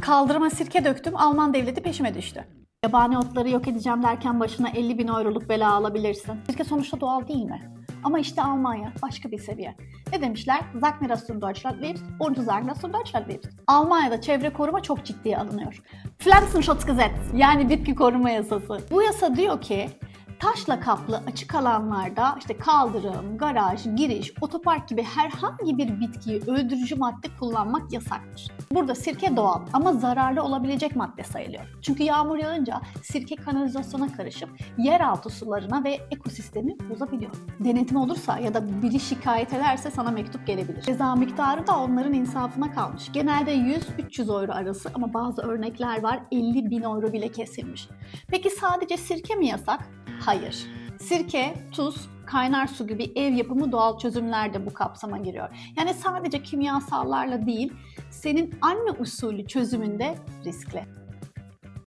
Kaldırıma sirke döktüm, Alman devleti peşime düştü. Yabani otları yok edeceğim derken başına 50 bin euroluk bela alabilirsin. Sirke sonuçta doğal değil mi? Ama işte Almanya başka bir seviye. Ne demişler? Sag mir, in Deutschland lebst und du sagen, dass Deutschland lebst. Almanya'da çevre koruma çok ciddiye alınıyor. Pflanzenschutzgesetz yani bitki koruma yasası. Bu yasa diyor ki taşla kaplı açık alanlarda işte kaldırım, garaj, giriş, otopark gibi herhangi bir bitkiyi öldürücü madde kullanmak yasaktır. Burada sirke doğal ama zararlı olabilecek madde sayılıyor. Çünkü yağmur yağınca sirke kanalizasyona karışıp yeraltı sularına ve ekosistemi bozabiliyor. Denetim olursa ya da biri şikayet ederse sana mektup gelebilir. Ceza miktarı da onların insafına kalmış. Genelde 100-300 euro arası ama bazı örnekler var 50 bin euro bile kesilmiş. Peki sadece sirke mi yasak? Hayır. Sirke, tuz, kaynar su gibi ev yapımı doğal çözümler de bu kapsama giriyor. Yani sadece kimyasallarla değil, senin anne usulü çözümünde riskli.